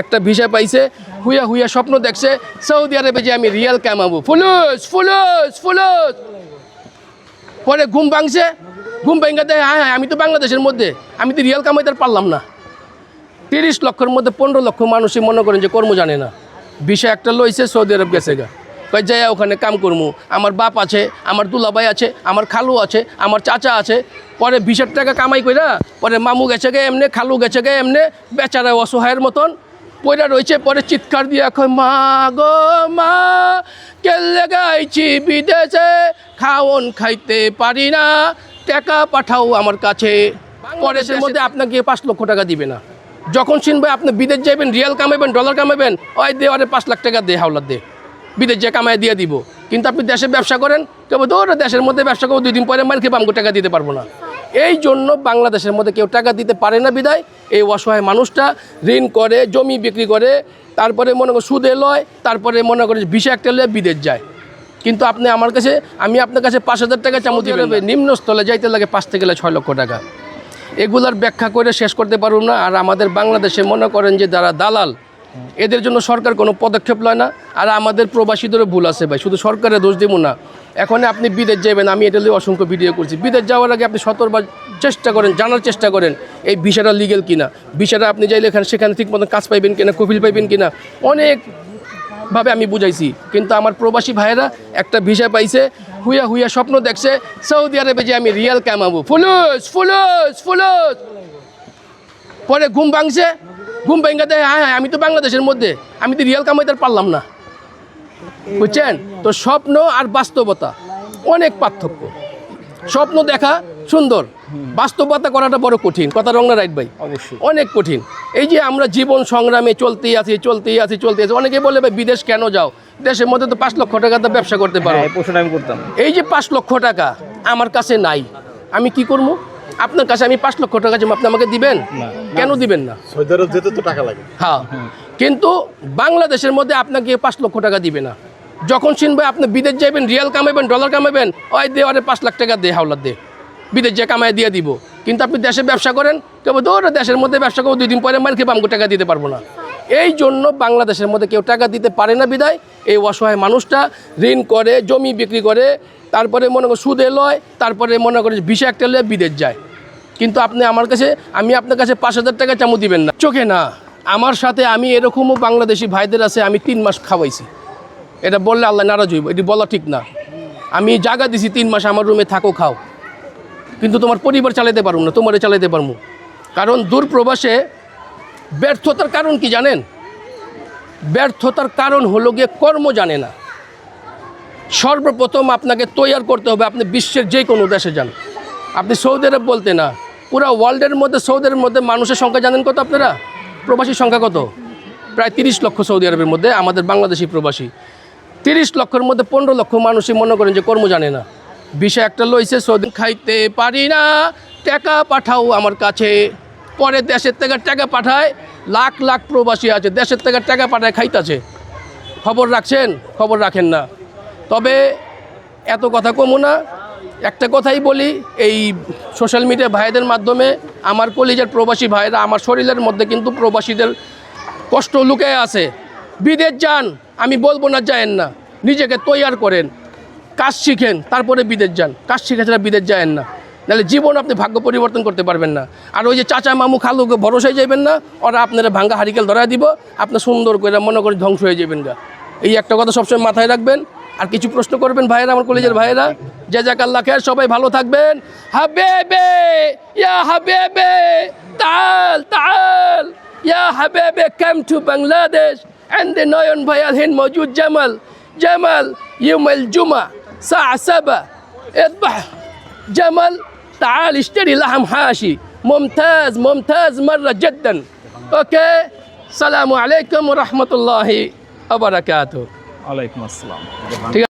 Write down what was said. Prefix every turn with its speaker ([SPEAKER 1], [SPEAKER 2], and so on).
[SPEAKER 1] একটা ভিসা পাইছে, হুইয়া হুইয়া স্বপ্ন দেখছে, সৌদি আরবে যে আমি রিয়াল কামাবো। ফুলুস ফুলুস ফুলুস। পরে ঘুম ভাঙছে, ঘুম ভেঙে দেয় হ্যাঁ হ্যাঁ আমি তো বাংলাদেশের মধ্যে, আমি তো রিয়াল কামাইতে পারলাম না। তিরিশ লক্ষের মধ্যে পনেরো লক্ষ মানুষই মনে করেন যে কর্ম জানে না। বিষয় একটা লইছে, সৌদি আরব গেছে গা। কয়, যাই ওখানে কাম করব আমার বাপ আছে, আমার দুলাভাই আছে, আমার খালু আছে, আমার চাচা আছে। পরে বিশের টাকা কামাই কইরা, পরে মামু গেছে গে এমনি, খালু গেছে গে এমনি, বেচারা অসহায়ের মতন পয়রা রয়েছে পরে চিৎকার দিয়ে এখন মা গো মা কেলে গাইছি বিদেশে খাওন খাইতে পারি না টাকা পাঠাও আমার কাছে। পরেশের মধ্যে আপনাকে পাঁচ লক্ষ টাকা দিবে না। যখন শুনবে আপনি বিদেশ যাবেন রিয়াল কামাবেন ডলার কামাবেন ওই দে আরে পাঁচ লাখ টাকা দে হাওলার দে বিদেশ যে কামায় দিয়ে দিব। কিন্তু আপনি দেশে ব্যবসা করেন কেবল ধরো দেশের মধ্যে ব্যবসা করব দুই দিন পরে মার খেয়ে আমাকে টাকা দিতে পারব না। এই জন্য বাংলাদেশের মধ্যে কেউ টাকা দিতে পারে না বিদায়। এই অসহায় মানুষটা ঋণ করে জমি বিক্রি করে তারপরে মনে করে সুদে লয় তারপরে মনে করে ভিসা একটা লয়ে বিদেশ যায়। কিন্তু আপনি আমার কাছে আমি আপনার কাছে পাঁচ হাজার টাকা চামচ দিবেন নিম্নস্থলে যাইতে লাগে পাঁচ থেকে ছয় লক্ষ টাকা। এগুলার ব্যাখ্যা করে শেষ করতে পারব না। আর আমাদের বাংলাদেশে মনে করেন যে যারা দালাল এদের জন্য সরকার কোনো পদক্ষেপ লয় না। আর আমাদের প্রবাসীদেরও ভুল আছে ভাই। শুধু সরকারের দোষ দেবো না। এখন আপনি বিদেশ যাবেন আমি এটা নিয়ে অসংখ্য ভিডিও করছি। বিদেশ যাওয়ার আগে আপনি শতবার চেষ্টা করেন, জানার চেষ্টা করেন, এই ভিসাটা লিগেল কিনা। ভিসাটা আপনি যাইলে এখানে, সেখানে ঠিক মতন কাজ পাইবেন কিনা, কফিল পাইবেন কিনা, অনেক ভাবে আমি বুঝাইছি। কিন্তু আমার প্রবাসী ভাইয়েরা একটা ভিসা পাইছে, হুইয়া হুইয়া স্বপ্ন দেখছে, সৌদি আরবে যে আমি রিয়াল কামাবো। ফুলুস ফুলুস ফুলুস! পরে ঘুম ভাঙছে, ঘুম ভেঙে দেয় হ্যাঁ হ্যাঁ আমি তো বাংলাদেশের মধ্যে, আমি তো রিয়াল কামাইতে পারলাম না। বুঝছেন? তো স্বপ্ন আর বাস্তবতা অনেক পার্থক্য। স্বপ্ন দেখা সুন্দর বাস্তবতা করাটা বড় কঠিন। কথা রং না রাইট ভাই?
[SPEAKER 2] অবশ্যই।
[SPEAKER 1] অনেক কঠিন। এই যে আমরা জীবন সংগ্রামে চলতেই আছি চলতেই আছি চলতে আছি অনেকে বলে ভাই বিদেশ কেন যাও? দেশের মধ্যে তো পাঁচ লক্ষ টাকা তো ব্যবসা করতে পারো।
[SPEAKER 2] হ্যাঁ করতাম।
[SPEAKER 1] এই যে পাঁচ লক্ষ টাকা আমার কাছে নাই আমি কি করব? আপনার কাছে আমি পাঁচ লক্ষ টাকা জমা আপনি আমাকে দিবেন? কেন দিবেন না?
[SPEAKER 3] সৌদি আরব যেতে তো টাকা লাগে।
[SPEAKER 1] হ্যাঁ। কিন্তু বাংলাদেশের মধ্যে আপনাকে পাঁচ লক্ষ টাকা দিবে না। যখন শুনবে আপনি বিদেশ যাবেন রিয়াল কামাবেন ডলার কামাবেন ওই দে আরে পাঁচ লাখ টাকা দে হাওলার দে। বিদেশ যে কামায় দিয়ে দিব। কিন্তু আপনি দেশে ব্যবসা করেন কেবল ধরো দেশের মধ্যে ব্যবসা করব, দুই দিন পরে মার খেয়ে আমাকে টাকা দিতে পারব না। এই জন্য বাংলাদেশের মধ্যে কেউ টাকা দিতে পারে না বিদায়। এই অসহায় মানুষটা ঋণ করে, জমি বিক্রি করে, তারপরে মনে করে সুদে লয়, তারপরে মনে করে ভিসা একটা লয়ে বিদেশ যায়। কিন্তু আপনি আমার কাছে, আমি আপনার কাছে পাঁচ হাজার টাকা চামু দিবেন না। চোখে না। আমার সাথে আমি এরকমও বাংলাদেশি ভাইদের আছে, আমি তিন মাস খাওয়াইছি। এটা বললে আল্লাহ নারাজ হইব, এটি বলা ঠিক না। আমি জায়গা দিছি তিন মাস, আমার রুমে থাকো, খাও। কিন্তু তোমার পরিবার চালাতে পারব না, তোমারে চালাতে পারব কারণ দূর প্রবাসে ব্যর্থতার কারণ কি জানেন? ব্যর্থতার কারণ হলো গিয়ে কর্ম জানে না। সর্বপ্রথম আপনাকে তৈয়ার করতে হবে আপনি বিশ্বের যে কোনো দেশে যান। আপনি সৌদি আরব বলতে না, পুরো ওয়ার্ল্ডের মধ্যে, সৌদি আরবের মধ্যে মানুষের সংখ্যা জানেন কত আপনারা? প্রবাসীর সংখ্যা কত? প্রায় তিরিশ লক্ষ সৌদি আরবের মধ্যে আমাদের বাংলাদেশি প্রবাসী। তিরিশ লক্ষের মধ্যে পনেরো লক্ষ মানুষই মনে করেন যে কর্ম জানে না। বিষয় একটা লইছে সৌদি খাইতে পারি না, টাকা পাঠাও আমার কাছে। পরে দেশের থেকে টাকা পাঠায়, লাখ লাখ প্রবাসী আছে, দেশের থেকে টাকা পাঠায় খাইতাছে। খবর রাখছেন? খবর রাখেন না। তবে এত কথা কমু না। একটা কথাই বলি, এই সোশ্যাল মিডিয়া ভাইদের মাধ্যমে আমার কলিজের প্রবাসী ভাইরা আমার শরীরের মধ্যে কিন্তু প্রবাসীদের কষ্ট লুকে আছে। বিদেশ যান, আমি বলব না যায়েন না। নিজেকে তৈয়ার করেন, কাজ শিখেন, তারপরে বিদেশ যান। কাজ শিখে ছাড়া বিদেশ যায়েন না। নাহলে জীবন আপনি ভাগ্য পরিবর্তন করতে পারবেন না। আর ওই যে চাচা মামু খালুকে ভরসায় যাবেন না, ওরা আপনারা ভাঙ্গা হারিকেল ধরা দিব, আপনি সুন্দর করে, মনে করে ধ্বংস হয়ে যাবেন গা। এই একটা কথা সবসময় মাথায় রাখবেন। আর কিছু প্রশ্ন করবেন ভাইয়েরা, আমার কলেজের ভাইয়েরা? যে যাক আল্লাহ খের, সবাই ভালো থাকবেন। হাবে বে ইয়া হাবেবে, তাল তাল। ইয়া হাবেবে, কাম টু বাংলাদেশ। عند نايون بيالهن موجود جمل جمل يوم الجمعة ساعة سبعة اذبح جمل تعال اشتري لحم حاشي ممتاز ممتاز مرة جدا اوكي السلام عليكم ورحمة الله وبركاته عليكم السلام